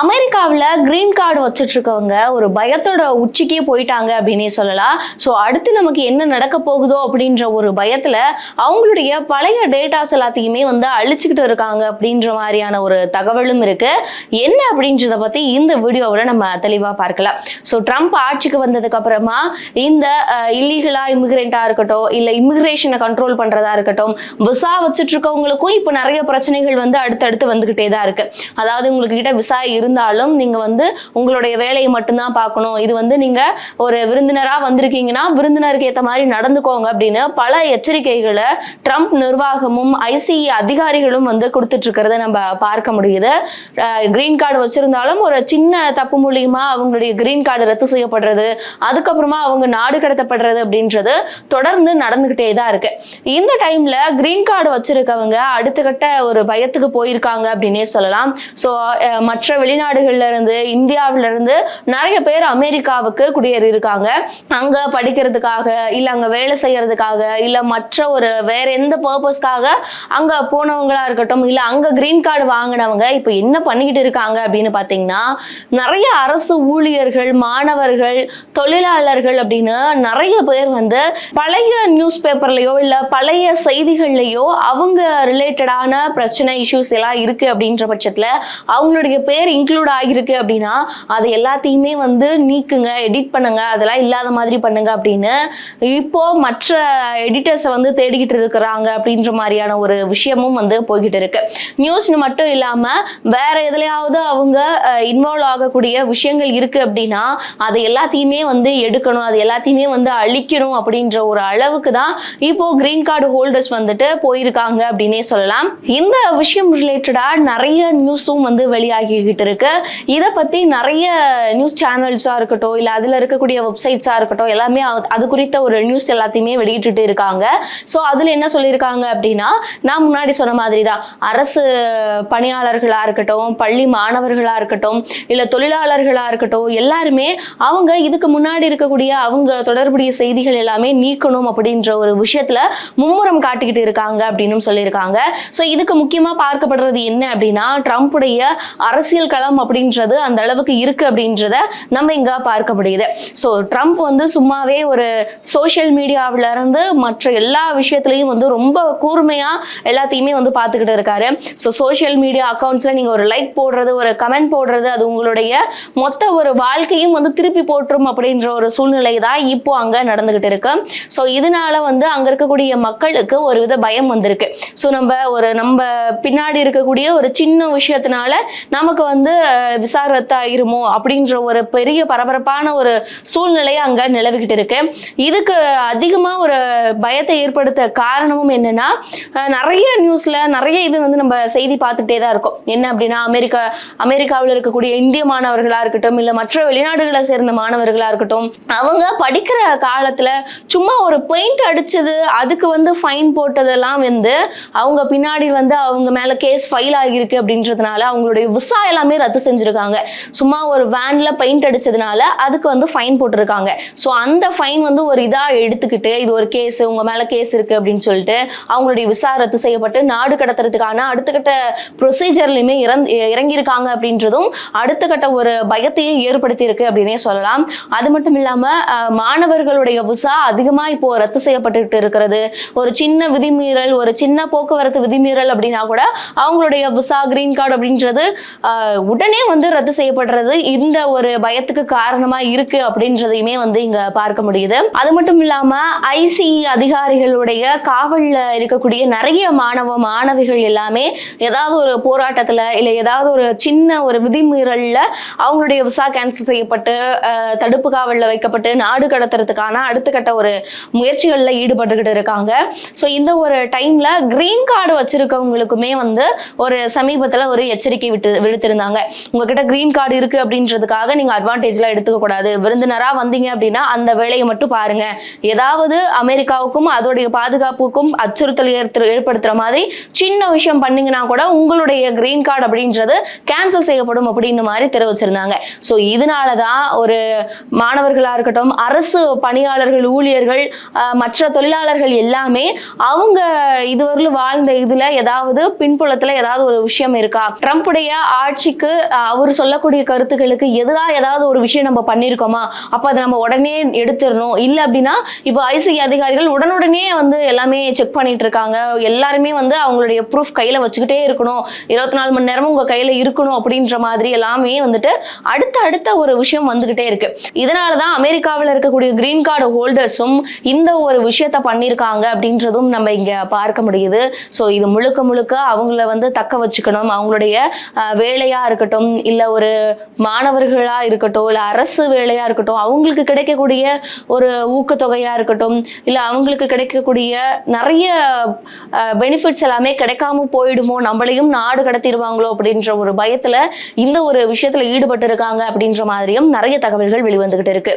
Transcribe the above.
அமெரிக்காவில் green card வச்சுட்டு இருக்கவங்க ஒரு பயத்தோட உச்சிக்கே போயிட்டாங்க அப்படின்னே சொல்லலாம். ஸோ அடுத்து நமக்கு என்ன நடக்க போகுதோ அப்படின்ற ஒரு பயத்தில் அவங்களுடைய பழைய டேட்டாஸ் எல்லாத்தையுமே வந்து அழிச்சுக்கிட்டு இருக்காங்க அப்படின்ற மாதிரியான ஒரு தகவலும் இருக்கு. என்ன அப்படின்றத பற்றி இந்த வீடியோவில் நம்ம தெளிவாக பார்க்கலாம். ஸோ ட்ரம்ப் ஆட்சிக்கு வந்ததுக்கு அப்புறமா இந்த இல்லீகலா இமிகிரெண்டா இருக்கட்டும் இல்லை இமிகிரேஷனை கண்ட்ரோல் பண்ணுறதா இருக்கட்டும் விசா வச்சுட்டு இருக்கவங்களுக்கும் இப்போ நிறைய பிரச்சனைகள் வந்து அடுத்தடுத்து வந்துக்கிட்டே தான் இருக்கு. அதாவது உங்களுக்கு கிட்ட விசா இருந்தாலும் நீங்க வந்து உங்களுடைய வேலையை மட்டும்தான் பார்க்கணும். இது வந்து நீங்க ஒரு விருந்தினரா வந்திருக்கீங்கன்னா விருந்தினருக்கு ஏற்ற மாதிரி நடந்துக்கோங்க அப்படின்னு பல எச்சரிக்கைகளை ட்ரம்ப் நிர்வாகமும் ஐசிஇ அதிகாரிகளும் வந்து கொடுத்துட்டு இருக்கிறத நம்ம பார்க்க முடியுது. கிரீன் கார்டு வச்சிருந்தாலும் ஒரு சின்ன தப்பு மூலியமா அவங்களுடைய கிரீன் கார்டு ரத்து செய்யப்படுறது அதுக்கப்புறமா அவங்க நாடு கடத்தப்படுறது அப்படின்றது தொடர்ந்து நடந்துகிட்டே தான் இருக்கு. இந்த டைம்ல கிரீன் கார்டு வச்சிருக்கவங்க அடுத்த கட்ட ஒரு பயத்துக்கு போயிருக்காங்க அப்படின்னே சொல்லலாம். ஸோ மற்ற வெளிநாடுகள்ல இருந்து இந்தியாவில இருந்து நிறைய பேர் அமெரிக்காவுக்கு குடியேறி இருக்காங்க அங்க படிக்கிறதுக்காக இல்ல அங்க வேலை செய்யறதுக்காக இல்ல மற்ற ஒரு வேற எந்த பர்பஸ்க்காக அங்க போனவங்களா இருக்கட்டும் இல்ல அங்க கிரீன் கார்டு வாங்கினவங்க இப்போ என்ன பண்ணிக்கிட்டு இருக்காங்க அப்படின்னு பாத்தீங்கன்னா நிறைய அரசு ஊழியர்கள் மாணவர்கள் தொழிலாளர்கள் அப்படின்னு நிறைய பேர் வந்து பழைய நியூஸ் பேப்பர்லயோ இல்ல பழைய செய்திகள்லயோ அவங்க ரிலேட்டடான பிரச்சனை இஷ்யூஸ் எல்லாம் இருக்கு அப்படின்ற பட்சத்துல அவங்களுடைய பேர் இன்க்ளூட் ஆகிருக்கு அப்படின்னா அது எல்லாத்தையுமே வந்து நீக்குங்க எடிட் பண்ணுங்க அதெல்லாம் இல்லாத மாதிரி பண்ணுங்க அப்படின்னு இப்போ மற்ற எடிட்டர்ஸை வந்து தேடிக்கிட்டு இருக்கிறாங்க அப்படின்ற மாதிரியான ஒரு விஷயமும் வந்து போய்கிட்டு இருக்கு. நியூஸ்னு மட்டும் இல்லாமல் வேற எதுலையாவது அவங்க இன்வால்வ் ஆகக்கூடிய விஷயங்கள் இருக்கு அப்படின்னா அதை எல்லாத்தையுமே வந்து எடுக்கணும் அது எல்லாத்தையுமே வந்து அழிக்கணும் அப்படின்ற ஒரு அளவுக்கு தான் இப்போ கிரீன் கார்டு ஹோல்டர்ஸ் வந்துட்டு போயிருக்காங்க அப்படின்னே சொல்லலாம். இந்த விஷயம் ரிலேட்டடா நிறைய நியூஸும் வந்து வெளியாகிக்கிட்டு இருக்கு. இதை பத்தி நிறைய நியூஸ் சேனல்ஸா இருக்கட்டும் இல்ல அதுல இருக்கக்கூடிய வெப்சைட்ஸா இருக்கட்டும் எல்லாமே அது- குறித்த ஒரு நியூஸ் எல்லாத்தையுமே வெளியிட்டுட்டு இருக்காங்க. ஸோ அதுல என்ன சொல்லியிருக்காங்க அப்படின்னா நான் முன்னாடி சொன்ன மாதிரி தான் அரசு பணியாளர்களா இருக்கட்டும் பள்ளி மாணவர்களா இருக்கட்டும் இல்ல தொழிலாளர்களா இருக்கட்டும் எல்லாருமே அவங்க இதுக்கு முன்னாடி இருக்கக்கூடிய அவங்க தொடர்புடைய செய்திகள் எல்லாமே நீக்கணும் அப்படின்ற ஒரு விஷயத்துல மும்முரம் காட்டிக்கிட்டு இருக்காங்க அப்படின்னு சொல்லியிருக்காங்க. ஸோ இதுக்கு முக்கியமா பார்க்கப்படுறது என்ன அப்படின்னா ட்ரம்ப்புடைய அரசியல் பலம் அப்படின்றது அந்த அளவுக்கு இருக்கு அப்படின்றத நம்ம இங்க பார்க்க முடியுது. ஸோ ட்ரம்ப் வந்து சும்மாவே ஒரு சோஷியல் மீடியாவில இருந்து மற்ற எல்லா விஷயத்துலையும் வந்து ரொம்ப கூர்மையா எல்லாத்தையுமே வந்து பார்த்துக்கிட்டு இருக்காரு. ஸோ சோஷியல் மீடியா அக்கௌண்ட்ஸ்ல நீங்க ஒரு லைக் போடுறது ஒரு கமெண்ட் போடுறது அது உங்களுடைய மொத்த ஒரு வாழ்க்கையும் வந்து திருப்பி போட்டுரும் அப்படின்ற ஒரு சூழ்நிலை தான் இப்போ அங்க நடந்துகிட்டு இருக்கு. ஸோ இதனால வந்து அங்க இருக்கக்கூடிய மக்களுக்கு ஒரு வித பயம் வந்திருக்கு. ஸோ நம்ம ஒரு நம்ம பின்னாடி இருக்கக்கூடிய ஒரு சின்ன விஷயத்தினால நமக்கு வந்து வந்து விசா ரத்தாயிருமோ அப்படின்ற ஒரு பெரிய பரபரப்பான ஒரு சூழ்நிலை அங்க நிலவிக்கிட்டு இருக்கு இதுக்கு அதிகமா ஒரு பயத்தை ஏற்படுத்த காரணமும் என்னன்னா நிறைய நியூஸ்ல நிறைய இது வந்து நம்ம செய்தி பார்த்துட்டே தான் இருக்கோம். என்ன அப்படின்னா அமெரிக்கா அமெரிக்காவில் இருக்கக்கூடிய இந்திய மாணவர்களா இருக்கட்டும் இல்ல மற்ற வெளிநாடுகளை சேர்ந்த மாணவர்களா இருக்கட்டும் அவங்க படிக்கிற காலத்துல சும்மா ஒரு பெயிண்ட் அடிச்சது அதுக்கு வந்து ஃபைன் போட்டதெல்லாம் வந்து அவங்க பின்னாடி வந்து அவங்க மேல கேஸ் ஃபைல் ஆகியிருக்கு அப்படின்றதுனால அவங்களுடைய விசா எல்லாமே ரத்து செஞ்சிருக்காங்க. சும்மா ஒரு வேன்ல பெயிண்ட் அடிச்சதுனால அதுக்கு வந்து ஃபைன் போட்டிருக்காங்க. ஸோ அந்த ஃபைன் வந்து ஒரு இதாக எடுத்துக்கிட்டு இது ஒரு கேஸ் உங்க மேல கேஸ் இருக்கு அப்படின்னு சொல்லிட்டு அவங்களுடைய விசா ரத்து செய்யப்பட்டு நாடு கடத்துறதுக்கான அடுத்த கட்ட ப்ரொசீஜர்லையுமே இறந்து இறங்கியிருக்காங்க அப்படின்றதும் அடுத்த கட்ட ஒரு பயத்தையே ஏற்படுத்தி இருக்கு அப்படின்னே சொல்லலாம். அது மட்டும் இல்லாம மாணவர்களுடைய விசா அதிகமா இப்போ ரத்து செய்யப்பட்டுட்டு இருக்கிறது. ஒரு சின்ன விதிமீறல் ஒரு சின்ன போக்குவரத்து விதிமீறல் அப்படின்னா கூட அவங்களுடைய விசா கிரீன் கார்டு அப்படின்றது உடனே வந்து ரத்து செய்யப்படுறது இந்த ஒரு பயத்துக்கு காரணமா இருக்கு அப்படின்றதையுமே வந்து இங்க பார்க்க முடியுது. அது மட்டும் இல்லாம ஐசி அதிகாரிகளுடைய காவல்ல இருக்கக்கூடிய நிறைய மாணவ மாணவிகள் எல்லாமே ஏதாவது ஒரு போராட்டத்துல இல்ல ஏதாவது ஒரு சின்ன ஒரு விதிமீறல்ல அவங்களுடைய விசா கேன்சல் செய்யப்பட்டு தடுப்பு காவல்ல வைக்கப்பட்டு நாடு கடத்துறதுக்கான அடுத்த கட்ட ஒரு முயற்சிகள்ல ஈடுபட்டுக்கிட்டு இருக்காங்க. ஸோ இந்த ஒரு டைம்ல கிரீன் கார்டு வச்சிருக்கவங்களுக்குமே வந்து ஒரு சமீபத்துல ஒரு எச்சரிக்கை விட்டு விடுத்திருந்தாங்க. உங்ககிட்ட கிரீன் கார்டு இருக்கு அப்படின்றதுக்காக நீங்க அட்வான்டேஜ்லாம் எடுத்துக்க கூடாது. விருந்தினரா வந்தீங்க அப்படின்னா அந்த வேலையை மட்டும் பாருங்க. ஏதாவது அமெரிக்காவுக்கும் அதோடைய பாதுகாப்புக்கும் அச்சுறுத்தல் ஏற்படுத்துற- மாதிரி சின்ன விஷயம் பண்ணீங்கன்னா கூட உங்களுடைய கிரீன் கார்டு அப்படின்றது கேன்சல் செய்யப்படும் அப்படின்னு மாதிரி தெரிவிச்சிருந்தாங்க. ஸோ இதனால தான் ஒரு மாணவர்களா இருக்கட்டும் அரசு பணியாளர்கள் ஊழியர்கள் மற்ற தொழிலாளர்கள் எல்லாமே அவங்க இதுவரையிலும் வாழ்ந்த இதுல ஏதாவது பின்புலத்துல ஏதாவது ஒரு விஷயம் இருக்கா? ட்ரம்ப்புடைய ஆட்சிக்கு அவருக்கு அவர் சொல்லக்கூடிய கருத்துக்களுக்கு எதிராக ஏதாவது ஒரு விஷயம் நம்ம பண்ணியிருக்கோமா அப்போ அதை நம்ம உடனே எடுத்துடணும். இல்லை அப்படின்னா இப்போ ஐசிஐ அதிகாரிகள் உடனுடனே வந்து எல்லாமே செக் பண்ணிட்டு இருக்காங்க. எல்லாருமே வந்து அவங்களுடைய ப்ரூஃப் கையில் வச்சுக்கிட்டே இருக்கணும். இருபத்தி நாலு மணி நேரமும் உங்கள் கையில் இருக்கணும் அப்படின்ற மாதிரி எல்லாமே வந்துட்டு அடுத்த அடுத்த ஒரு விஷயம் வந்துக்கிட்டே இருக்கு. இதனால தான் அமெரிக்காவில் இருக்கக்கூடிய கிரீன் கார்டு ஹோல்டர்ஸும் இந்த ஒரு விஷயத்த பண்ணியிருக்காங்க அப்படின்றதும் நம்ம இங்கே பார்க்க முடியுது. ஸோ இது முழுக்க முழுக்க அவங்கள வந்து தக்க வச்சுக்கணும். அவங்களுடைய வேலையாக வேலையா இருக்கட்டும் இல்லை ஒரு மாணவர்களா இருக்கட்டும் இல்லை அரசு வேலையா இருக்கட்டும் அவங்களுக்கு கிடைக்கக்கூடிய ஒரு ஊக்கத்தொகையா இருக்கட்டும் இல்லை அவங்களுக்கு கிடைக்கக்கூடிய நிறைய பெனிஃபிட்ஸ் எல்லாமே கிடைக்காம போயிடுமோ நம்மளையும் நாடு கடத்திடுவாங்களோ அப்படின்ற ஒரு பயத்துல இந்த ஒரு விஷயத்துல ஈடுபட்டு இருக்காங்க அப்படின்ற மாதிரியும் நிறைய தகவல்கள் வெளிவந்துகிட்டு இருக்கு.